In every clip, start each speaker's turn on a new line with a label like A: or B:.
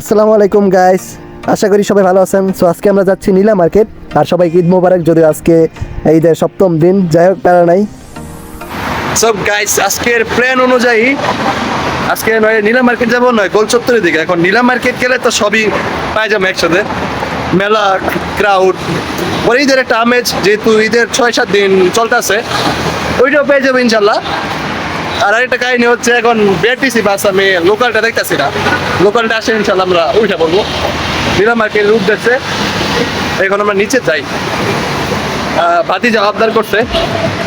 A: আসসালামু আলাইকুম গাইস আশা করি সবাই ভালো আছেন। সো আজকে আমরা যাচ্ছি নীলা মার্কেট, আর সবাই ঈদ মোবারক, যদিও আজকে ঈদের সপ্তম দিন। যাই হোক, প্যারা নাই।
B: সব গাইস আজকের প্ল্যান অনুযায়ী আজকে নয়, নীলা মার্কেট যাব নয় গোল চত্বরের দিকে। এখন নীলা মার্কেট গেলে তো সবই পাই যাব একসাথে। মেলা ক্রাউড পরে ঈদের একটা আমেজ, যেহেতু ঈদের ছয়, সাত দিন চলতেছে, ওইটাও পেয়ে যাব ইনশাল্লাহ। আর আরেকটা কাহিনী হচ্ছে এখন বিআরটিসি বাস আমি লোকালটা দেখতেছি না। লোকালটা আসে ইনশাল্লাহ আমরা ওইটা বলব। নীলা মার্কেটের উদ্দেশ্যে এখন আমরা নিচে যাই। আহ, ভাতিজা আবদার করছে।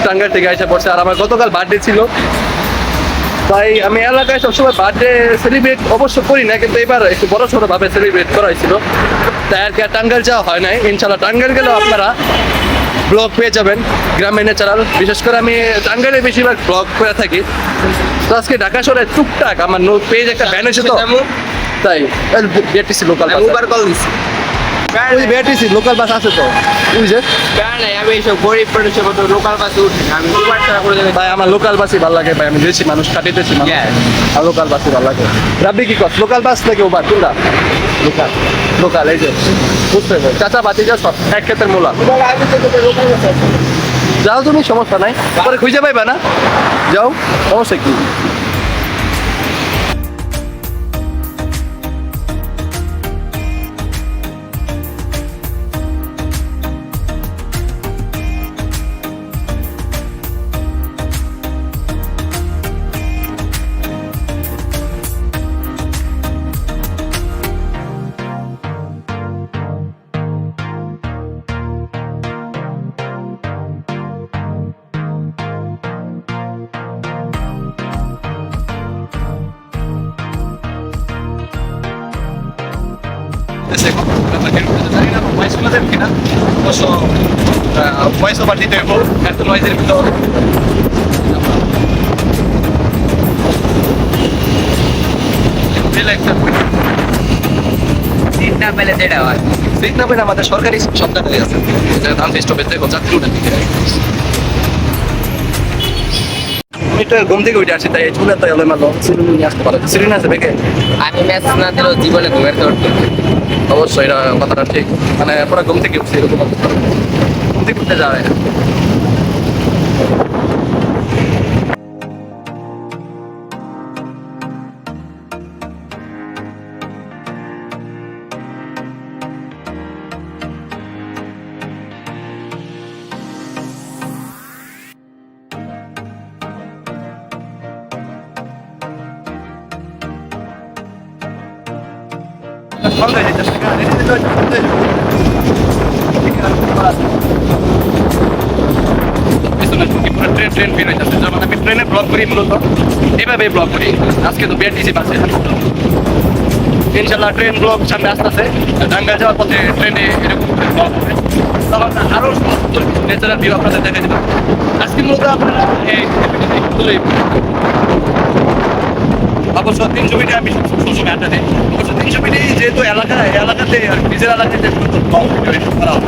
B: টাঙ্গার থেকে এসে পড়ছে। আর আমার গতকাল বার্থডে ছিল। তাই আমি এলাকায় সবসময় বার্থডে সেলিব্রেট অবশ্য করি না কিন্তু এবার একটু বড় ছোট ভাবে সেলিব্রেট করা হয়েছিল তাই আর কি আর টাঙ্গাইল যাওয়া হয় নাই। ইনশাল্লাহ টাঙ্গাইল গেলেও আপনারা ব্লগ পেয়ে যাবেন গ্রামীণ ন্যাচারাল। বিশেষ করে আমি টাঙ্গাইলে বেশিরভাগ ব্লগ করে থাকি। তো আজকে ঢাকা শহরে টুকটাক আমার পেজ একটা ব্যান হয়েছে তো। তাই বিআরটিসি লোকাল
C: উবার কল দিছি।
B: ওই বিআরটিসি লোকাল বাস আছে তো।
C: নাই। আমি এইসব গরিব মানুষের মতো লোকাল বাসে উঠি আমি উবার ছাড়া করে দেবে
B: ভাই আমার লোকাল বাসই ভালো লাগে ভাই। আমি দেশি মানুষ কাটিতেছি মানুষ। আর লোকাল বাসই ভালো লাগে। রাব্বি কি কস? লোকাল বাস নাকি ওবার কোনটা? লোকাল লোকাল, এই যে, বুঝতে পারছি চাচা বাতি যা সব এক ক্ষেত্রের মূলা। যাও তুমি, সমস্যা নাই। পরে খুঁজে পাইবা না? যাও, সমস্যা কি? ভয়েস ওভার দিতে হইব এত নয়েজের ভিতর
C: সিট না পেলে যেটা হয়
B: সিট না পেলে আমাদের সরকারি সব জায়গায় আছে। ধান স্টপে দেখো যাত্রী উঠান দিকে আমি ঘুম থেকে উঠে আসছি তাই চুলে তাই এলো মালো সিলিন্ডার নিয়ে আসতে পারে সিলিন্ডার আছে বেকে।
C: আমি ম্যাচ না দিলেও জীবনে ঘুমের
B: অবশ্যই এটা কথাটা ঠিক। মানে পুরো ঘুম থেকে উঠছি এরকম। ঘুম থেকে উঠতে যাওয়া ট্রেন ট্রেন বের আমি ট্রেনে ব্লক করি মূলত এভাবে ব্লক করি আজকে তো বিআরটিসি বাসে ইনশাল্লাহ ট্রেন ব্লক সামনে আসতেছে ডাঙ্গা যাওয়ার পথে ট্রেনে এরকম ব্লক হবে তখন আরও ন্যাচারাল ভিউ আপনাদের দেখা যাবে আজকে মূলত আপনারা অবশ্য তিনশো মিটার আমি সবসময় আড্ডা অবশ্য তিনশো মিটার যেহেতু এলাকা এলাকাতে নিজের এলাকাতে ভিডিও করা হয়।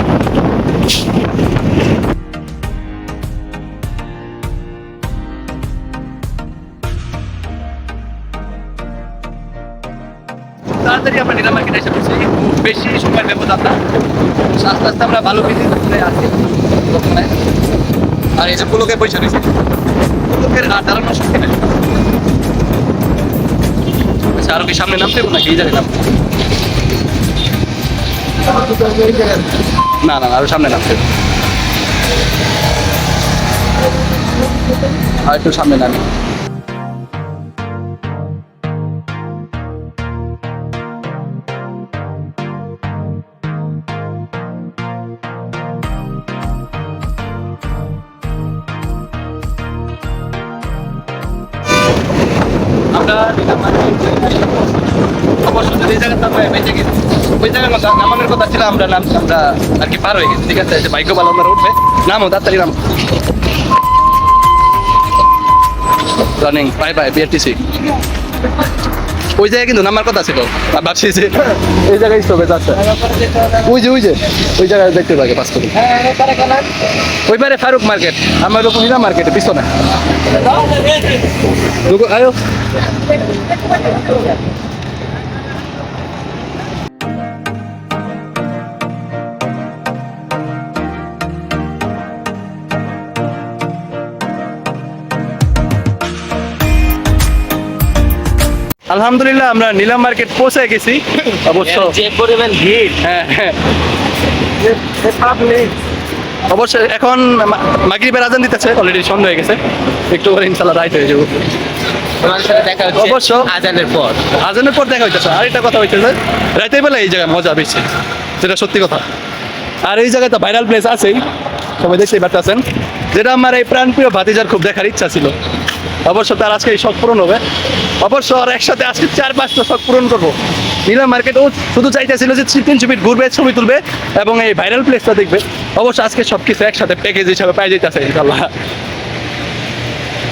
B: তাড়াতাড়ি আমরা নিলাম খুব বেশি সময় ব্যবধান না আস্তে আস্তে আমরা ভালো করে আসি আর এই যে পুলকে পয়সা রয়েছে পুলকের আর দাঁড়ানোর শক্তি নেই আচ্ছা আরও কি সামনে নামতে হবে নাকি এই না না, আরও সামনে নামতে হবে। আর একটু সামনে নামি আমরা। অবশ্য যদি এই জায়গাটা আমরা বেঁচে গেছি, ওই জায়গার মধ্যে নামানোর কথা ছিল আমরা নাম, আমরা আর কি পার হয়ে গেছি, ঠিক আছে? যে বাইকও ভালো আমরা রানিং বাই বাই বিআরটিসি ওই জায়গায় কিন্তু নামার কথা ছিল। ভাবছি যে এই জায়গায় স্টপেজ আছে। ওই যে ওই যে, ওই জায়গায় দেখতে পাবে পাঁচ কোটি ওই পারে ফারুক মার্কেট। আমার নিলাম মার্কেটে পিছনে আয়ো। আলহামদুলিল্লাহ আমরা নিলাম মার্কেট পৌঁছে গেছি। অবশ্য
C: যে পরিমাণ ভিড়।
B: হ্যাঁ হ্যাঁ। অবশ্যই এখন মাগরিবের আজান দিতেছে অলরেডি সন্ধ্যা হয়ে গেছে। একটু করে ইনশাল্লাহ রাইট হয়ে যাব।
C: তোমার সাথে দেখা হচ্ছে
B: অবশ্য।
C: আজানের পর।
B: আজানের পর দেখা হইতেছে। আর একটা কথা হইতেছে রাতের বেলা এই জায়গায় মজা বেশি যেটা সত্যি কথা। আর এই জায়গায় তো ভাইরাল প্লেস আছেই সবাই দেখতেই পারতেছেন। যেটা আমার এই প্রাণপ্রিয় ভাতিজার খুব দেখার ইচ্ছা ছিল। অবশ্য তার আজকে এই শখ পূরণ হবে। অবশ্য আর একসাথে আজকে চার পাঁচটা শখ পূরণ করব। নিলাম মার্কেট ও শুধু চাইতেছিল যে তিন ছবির ঘুরবে ছবি তুলবে এবং এই ভাইরাল প্লেসটা দেখবে। অবশ্য আজকে সব কিছু একসাথে প্যাকেজ হিসাবে পাই যেতেছে ইনশাল্লাহ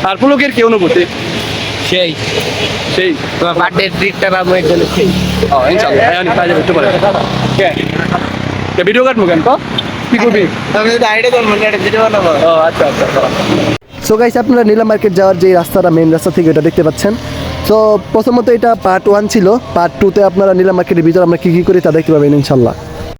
B: আর পুলকের কি অনুভূতি?
C: সেই।
B: সেই।
C: তোমার বার্থডে ট্রিটটা পাবো এর সেই।
B: ও ইনশাআল্লাহ। হ্যাঁ আমি কাজে একটু পরে। কে? ভিডিও কাটবো কেন? তো কি করবি?
C: আমি যদি আইডিয়া করব ভিডিও বানাবো।
B: ও আচ্ছা আচ্ছা আচ্ছা।
A: সো গাইস আপনারা নীলাম মার্কেট যাওয়ার যে রাস্তাটা মেন রাস্তা থেকে এটা দেখতে পাচ্ছেন। তো প্রথমত এটা পার্ট ওয়ান ছিল। পার্ট টুতে আপনারা নিলাম মার্কেটের ভিতরে আমরা কী কী করি তা দেখতে পাবেন ইনশাল্লাহ।